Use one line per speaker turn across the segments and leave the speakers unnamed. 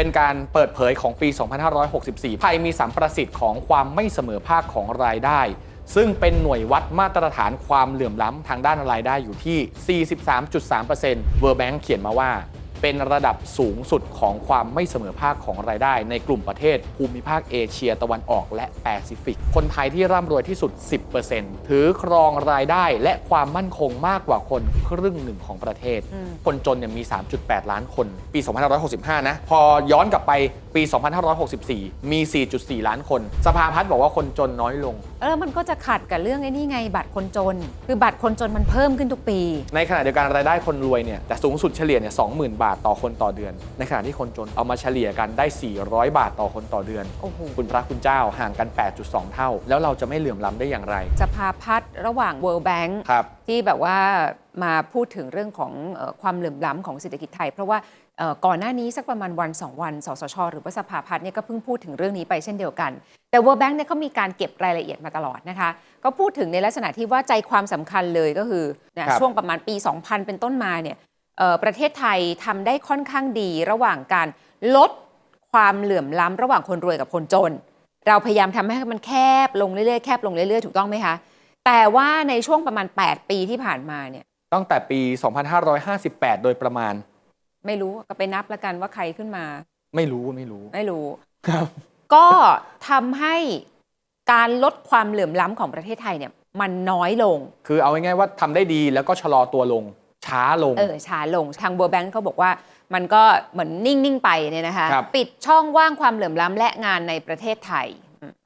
เป็นการเปิดเผยของปี 2564 ไทยมีสัมประสิทธิ์ของความไม่เสมอภาคของรายได้ ซึ่งเป็นหน่วยวัดมาตรฐานความเหลื่อมล้ำทางด้านรายได้อยู่ที่ 43.3% World Bank เขียนมาว่า เป็นระดับสูงสุดของความไม่เสมอภาคของรายได้ ในกลุ่มประเทศ ภูมิภาคเอเชียตะวันออกและแปซิฟิก คนไทยที่ร่ำรวยที่สุด 10%ถือครองรายได้และความมั่นคงมากกว่าคนครึ่งหนึ่งของประเทศ
อืม
คนจนเนี่ยมี 3.8 ล้านคน ปี 2565 นะ พอย้อนกลับไปปี 2564 มี 4.4 ล้านคน สภาพัฒน์บอกว่าคนจนน้อยลง
เออมันก็จะขัดกับเรื่องไอ้นี่ไง บัตรคนจน คือบัตรคนจนมันเพิ่มขึ้นทุกปี
ในขณะเดียวกันรายได้คนรวยเนี่ยแต่สูงสุดเฉลี่ยเนี่ย20,000 บาทต่อคนต่อเดือน ในขณะที่คนจนเอามาเฉลี่ยกันได้ 400 บาทต่อคนต่อเดือน
โอ้โห
คุณพระคุณเจ้าห่างกัน 8.2 เท่า แล้วเราจะไม่เหลื่อมล้ำได้อย่างไร
สภาพัฒน์ระหว่าง World Bank
ครับ
ที่แบบว่ามาพูดถึงเรื่องของเออความเหลื่อมล้ำของเศรษฐกิจไทย เพราะว่าเอ่อ ก่อนหน้านี้สักประมาณวัน 2 วัน สสช หรือว่าสภาพัฒน์เนี่ยก็เพิ่งพูดถึงเรื่องนี้ไปเช่นเดียวกัน แต่ World Bank เนี่ยเขามีการเก็บรายละเอียดมาตลอดนะคะ ก็พูดถึงในลักษณะที่ว่าใจความสำคัญเลยก็คือเนี่ย
ครับ
ช่วงประมาณปี 2000 เป็นต้นมาเนี่ยเอ่อประเทศไทยทำได้ค่อนข้างดีระหว่างการลดความเหลื่อมล้ำระหว่างคนรวยกับคนจน เราพยายามทำให้มันแคบลงเรื่อยๆแคบลงเรื่อยๆถูกต้องไหมคะแต่ว่าในช่วงประมาณ 8 ปีที่ผ่านมาเนี่ย
ตั้งแต่ปี 2558 โดยประมาณ
ไม่รู้ก็ไปนับแล้วกันว่าใครขึ้นมา
ไม่รู้ไม่รู้
ไม่รู้
ครับ
ก็ทำให้การลดความเหลื่อมล้ำของประเทศไทยเนี่ยมันน้อยลง
คือเอาง่ายๆว่าทำได้ดีแล้วก็ชะลอตัวลง ช้าลง
เออช้าลงทางเบอร์แบงค์เขาบอกว่ามันก็เหมือนนิ่ง ๆ ไปเนี่ยนะคะ
ครับ
ปิดช่องว่างความเหลื่อมล้ำและงานในประเทศไทย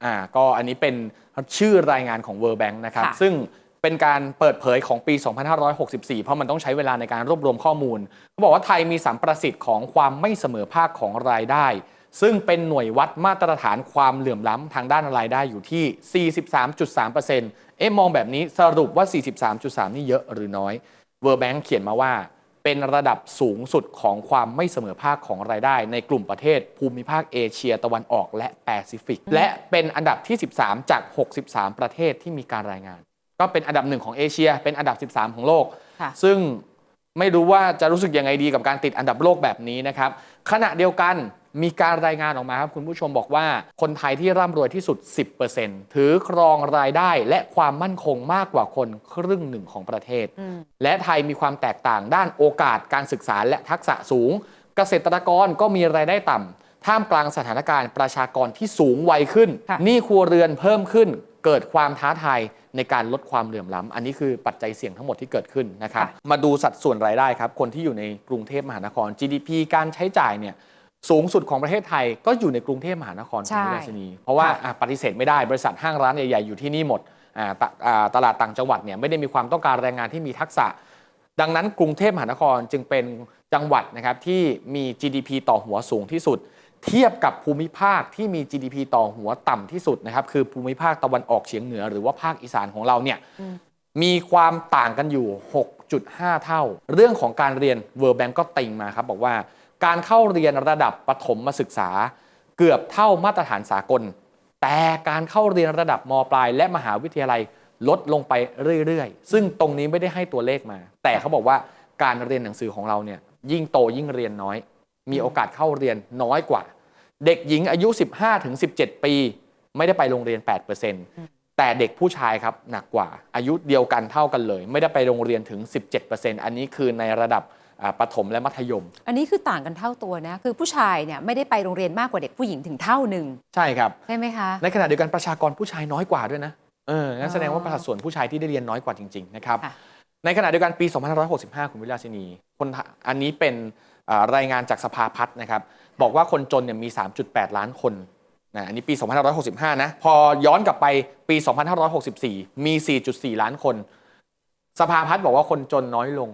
อ่าก็อันนี้เป็นชื่อรายงานของ World Bank นะครับ
ค่ะ
ซึ่ง เป็นการเปิดเผยของปี 2564 เพราะมันต้องใช้เวลาในการรวบรวมข้อมูลเขาบอกว่าไทยมีสัมประสิทธิ์ของความไม่เสมอภาคของรายได้ ซึ่งเป็นหน่วยวัดมาตรฐานความเหลื่อมล้ำทางด้านรายได้อยู่ที่ 43.3%เอ๊ะมองแบบนี้สรุปว่า 43.3 นี่เยอะหรือน้อย World Bank เขียนมาว่า เป็นระดับสูงสุดของความไม่เสมอภาคของรายได้ ในกลุ่มประเทศ ภูมิภาคเอเชียตะวันออกและแปซิฟิก และเป็นอันดับที่ 13 จาก 63 ประเทศที่มีการรายงาน ก็เป็นอันดับหนึ่งของเอเชีย เป็นอันดับ 13 ของโลก
ค่ะ
ซึ่งไม่รู้ว่าจะรู้สึกยังไงดีกับการติดอันดับโลกแบบนี้นะครับ ขณะเดียวกันมีการรายงานออกมาครับคุณผู้ชมบอกว่าคนไทยที่ร่ำรวยที่สุด 10%ถือครองรายได้และความมั่นคงมากกว่าคนครึ่งหนึ่งของประเทศ
อืม
และไทยมีความแตกต่างด้านโอกาสการศึกษาและทักษะสูง เกษตรกรก็มีรายได้ต่ำท่ามกลางสถานการณ์ประชากรที่สูงวัยขึ้น
ค่ะ
หนี้ครัวเรือนเพิ่มขึ้น เกิดความท้าทายในการลดความเหลื่อมล้ำอันนี้คือปัจจัยเสี่ยงทั้งหมดที่เกิดขึ้นนะครับมาดูสัดส่วนรายได้ครับคนที่อยู่ในกรุงเทพมหานคร GDP การใช้จ่ายเนี่ยสูงสุดของประเทศไทยก็อยู่ในกรุงเทพมหานคร
ใช่
คุณวิลาสินีเพราะว่าอะปฏิเสธไม่ได้บริษัทห้างร้านใหญ่ๆอยู่ที่นี่หมดอ่าตะอ่าตลาดต่างจังหวัดเนี่ยไม่ได้มีความต้องการแรงงานที่มีทักษะ ดังนั้นกรุงเทพมหานครจึงเป็นจังหวัดนะครับที่มี GDP ต่อหัวสูงที่สุด เทียบกับภูมิภาคที่มี GDP ต่อหัวต่ำที่สุดนะครับคือภูมิภาคตะวันออกเฉียงเหนือหรือว่าภาคอีสานของเราเนี่ยมีความต่างกันอยู่ 6.5 เท่า เรื่องของการเรียน World Bank ก็ติงมาครับบอกว่าการเข้าเรียนระดับประถมมาศึกษา เกือบเท่ามาตรฐานสากล แต่การเข้าเรียนระดับมปลาย และมหาวิทยาลัยลดลงไปเรื่อยๆ ซึ่งตรงนี้ไม่ได้ให้ตัวเลขมา แต่เขาบอกว่าการเรียนหนังสือของเราเนี่ยยิ่งโตยิ่งเรียนน้อย มีโอกาสเข้าเรียนน้อยกว่า เด็กหญิงอายุ 15-17 ปี ไม่ได้ไปโรงเรียน 8%แต่เด็กผู้ชายครับหนักกว่าอายุเดียวกันเท่ากันเลย ไม่ได้ไปโรงเรียนถึง 17%อันนี้คือในระดับอ่าประถมและมัธยม
อันนี้คือต่างกันเท่าตัวนะ คือผู้ชายเนี่ยไม่ได้ไปโรงเรียนมากกว่าเด็กผู้หญิงถึงเท่าหนึ่ง
ใช่ครับ
ใช่ไหมคะ
ในขณะเดียวกันประชากรผู้ชายน้อยกว่าด้วยนะเอองั้นแสดงว่า
อ๋อ
ประชาส่วนผู้ชายที่ได้เรียนน้อยกว่าจริง ๆ นะครับ
ค่ะ
ในขณะเดียวกันปี 2565 คุณวิลาสินีคนไทอันนี้เป็นอ่า รายงานจากสภาพัฒน์นะครับ บอกว่าคนจนเนี่ยมี 3.8 ล้านคนนะอันนี้ปี 2565 นะ พอย้อนกลับไปปี 2564 มี 4.4 ล้านคน สภาพัฒน์บอกว่าคนจนน้อยลง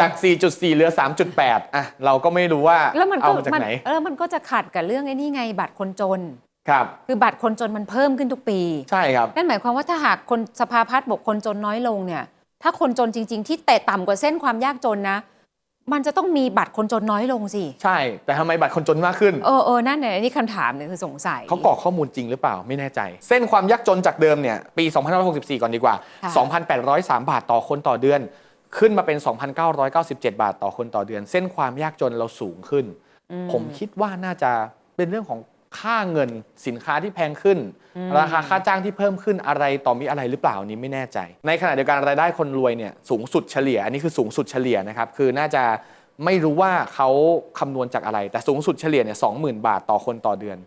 จาก 4.4 เหลือ 3.8 อะ เราก็ไม่รู้ว่า
แล้วมันก็
เอามาจาก
มัน
ไหน
เออมันก็จะขัดกับเรื่องไอ้นี่ไงบัตรคนจน
ครับ
คือบัตรคนจนมันเพิ่มขึ้นทุกปี
ใช่ครับ
นั่นหมายความว่าถ้าหากคนสภาพัฒน์บอกคนจนน้อยลงเนี่ย ถ้าคนจนจริง ๆ ที่แตะต่ำกว่าเส้นความยากจนนะ มันจะต้องมีบัตรคนจนน้อยลงสิ
ใช่ แต่ทำไมบัตรคนจนมากขึ้น
เออเออนั่นเนี่ยนี่คำถามเนี่ยคือสงสัย
เขากรอกข้อมูลจริงหรือเปล่าไม่แน่ใจ เส้นความยากจนจากเดิมเนี่ยปี 2564 ก่อนดีกว่า
ค่ะ
2,803 บาทต่อคนต่อเดือน ขึ้นมาเป็น 2,997 บาทต่อคนต่อเดือน เส้นความยากจนเราสูงขึ้น
อืม
ผมคิดว่าน่าจะเป็นเรื่องของ ค่าเงินสินค้าที่แพงขึ้น
อืม
ราคาค่าจ้างที่เพิ่มขึ้นอะไรต่อมีอะไรหรือเปล่าอันนี้ไม่แน่ใจ ในขณะเดียวกันรายได้คนรวยเนี่ยสูงสุดเฉลี่ย อันนี้คือสูงสุดเฉลี่ยนะครับคือน่าจะไม่รู้ว่าเขาคำนวณจากอะไร แต่สูงสุดเฉลี่ยเนี่ยสองหมื่นบาทต่อคนต่อเดือน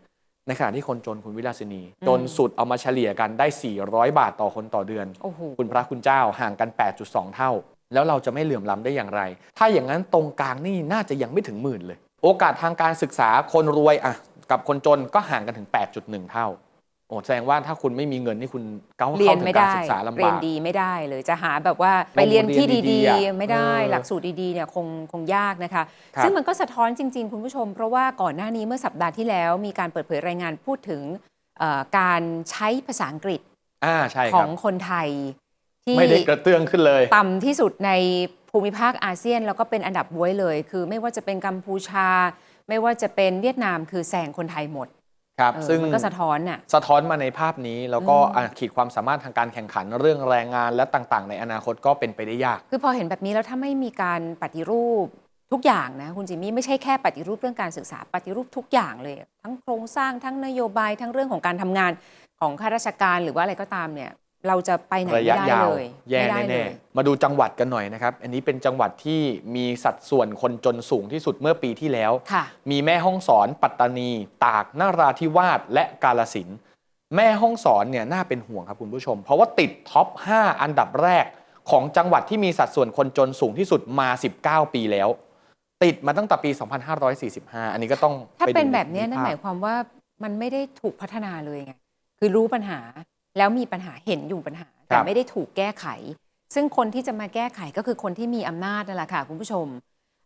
ในขณะที่คนจนคุณวิลาสินีจนสุดเอามาเฉลี่ยกันได้ 400 บาทต่อคนต่อเดือน
โอ้โห
คุณพระคุณเจ้าห่างกัน 8.2 เท่า แล้วเราจะไม่เหลื่อมล้ำได้อย่างไร ถ้าอย่างนั้นตรงกลางนี่น่าจะยังไม่ถึงหมื่นเลย โอกาสทางการศึกษาคนรวยอะ กับคนจนก็ห่างกันถึง 8.1 เท่าโอ้แสดงว่าถ้าคุณไม่มีเงินนี่คุณเก้า
เรีย
เข้านถึ
ไม่
งการ
ได้
ศึกษาลำ
เรีย
บานก
ดีไม่ได้เลยจะหาแบบว่าไปเรียนที่
โรงเรียนดี
ดี
ๆอะ
ๆไม่ได้
เออ
หลักสูตรดีๆเนี่ยคงคงยากนะคะ
ครับ
ซึ่งมันก็สะท้อนจริง ๆ คุณผู้ชม เพราะว่าก่อนหน้านี้เมื่อสัปดาห์ที่แล้ว มีการเปิดเผยรายงานพูดถึงเอ่อการใช้ภาษาอังกฤษ
อ่าใช่
ข
ครั
อบงคนไทย ที่
ไม่ได้กระเตื้องขึ้นเลย
ต่ำที่สุดในภูมิภาคอาเซียน แล้วก็เป็นอันดับบวยเลย คือไม่ว่าจะเป็นกัมพูชา ไม่ว่าจะเป็นเวียดนามคือแซงคนไทยหมด
ครับ
เออ
ซึ่ง
มันก็สะท้อนน่ะ
สะท้อนมาในภาพนี้แล้วก็
อืม
อะขีดความสามารถทางการแข่งขันเรื่องแรงงานและต่างๆ ในอนาคตก็เป็นไปได้ยาก
คือพอเห็นแบบนี้แล้วถ้าไม่มีการปฏิรูปทุกอย่างนะคุณจิมมี่ไม่ใช่แค่ปฏิรูปเรื่องการศึกษาปฏิรูปทุกอย่างเลย ทั้งโครงสร้างทั้งนโยบายทั้งเรื่องของการทำงานของข้าราชการหรือว่าอะไรก็ตามเนี่ย เราจะไปไหน
ระ
ไม่
ยะ
ได้
ยาว
เลย
แย่
ไม่ได้เล
แน่
ย
ๆมาดูจังหวัดกันหน่อยนะครับ อันนี้เป็นจังหวัดที่มีสัดส่วนคนจนสูงที่สุดเมื่อปีที่แล้ว
ค่ะ
มีแม่ห้องสอนปัตตานี ตากนราธิวาสและกาลสินธุ์แม่ห้องสอนเนี่ยน่าเป็นห่วงครับคุณผู้ชม เพราะว่าติดท็อป 5 อันดับแรกของจังหวัดที่มีสัดส่วนคนจนสูงที่สุดมา 19 ปีแล้ว ติดมาตั้งแต่ปี 2545 อันนี้ก็ต้อง
ถ้า
ไดู
เป็นแบบเนี้ยนั่น
ภพ
หมายความว่ามันไม่ได้ถูกพัฒนาเลยไง คือรู้ปัญหา แล้วมีปัญหาเห็นอยู่ปัญหา แต่ไม่ได้ถูกแก้ไข ซึ่งคนที่จะมาแก้ไขก็คือคนที่มีอำนาจนั่นแหละค่ะคุณผู้ชม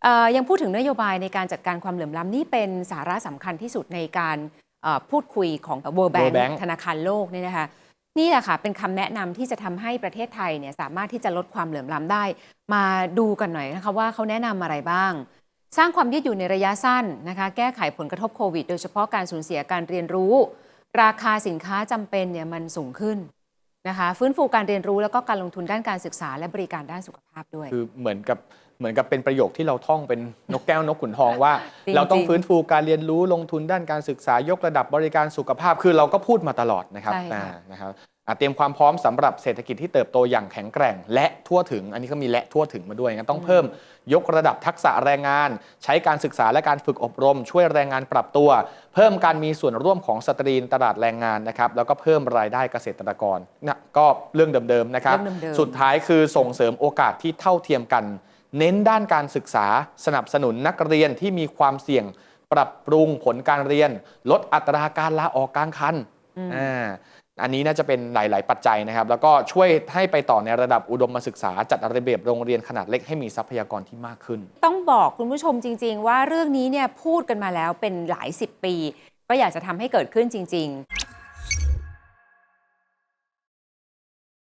เอ่อยังพูดถึงนโยบายในการจัดการความเหลื่อมล้ำนี่เป็นสาระสำคัญที่สุดในการเอ่อพูดคุยของ World Bank
World Bank
ธนาคารโลกเนี่ยนะคะนี่แหละค่ะเป็นคำแนะนำที่จะทำให้ประเทศไทยเนี่ยสามารถที่จะลดความเหลื่อมล้ำได้ มาดูกันหน่อยนะคะว่าเขาแนะนำอะไรบ้าง สร้างความยืดหยุ่นในระยะสั้นนะคะ แก้ไขผลกระทบโควิด โดยเฉพาะการสูญเสียการเรียนรู้ ราคาสินค้าจำเป็นเนี่ยมันสูงขึ้นนะคะฟื้นฟูการเรียนรู้แล้วก็การลงทุนด้านการศึกษาและบริการด้านสุขภาพด้วย
คือเหมือนกับเหมือนกับเป็นประโยคที่เราท่องเป็นนกแก้วนกขุนทองว่า
จริงๆ
เราต้องฟื้นฟูการเรียนรู้ลงทุนด้านการศึกษายกระดับบริการสุขภาพ คือเราก็พูดมาตลอดนะครับ
ใช่ค่ะ
อ่านะครับอะ เตรียมความพร้อมสำหรับเศรษฐกิจที่เติบโตอย่างแข็งแกร่ง และทั่วถึง อันนี้ก็มีและทั่วถึงมาด้วยงั้นต้องเพิ่มยกระดับทักษะแรงงาน ใช้การศึกษาและการฝึกอบรม ช่วยแรงงานปรับตัว เพิ่มการมีส่วนร่วมของสตรีในตลาดแรงงานนะครับแล้วก็เพิ่มรายได้เกษตรกรนะก็เรื่องเดิมๆนะครับ
เรื่องเดิมๆ
สุดท้ายคือส่งเสริมโอกาสที่เท่าเทียมกัน เน้นด้านการศึกษาสนับสนุนนักเรียนที่มีความเสี่ยง ปรับปรุงผลการเรียน ลดอัตราการลาออกกลางคันอ่า อันนี้น่าจะเป็นหลาย ๆ ปัจจัยนะครับ แล้วก็ช่วยให้ไปต่อในระดับอุดมศึกษา จัดระเบียบโรงเรียนขนาดเล็กให้มีทรัพยากรที่มากขึ้น
ต้องบอกคุณผู้ชมจริง ๆ ว่าเรื่องนี้เนี่ยพูดกันมาแล้วเป็นหลายสิบปี ก็อยากจะทำให้เกิดขึ้นจริง ๆ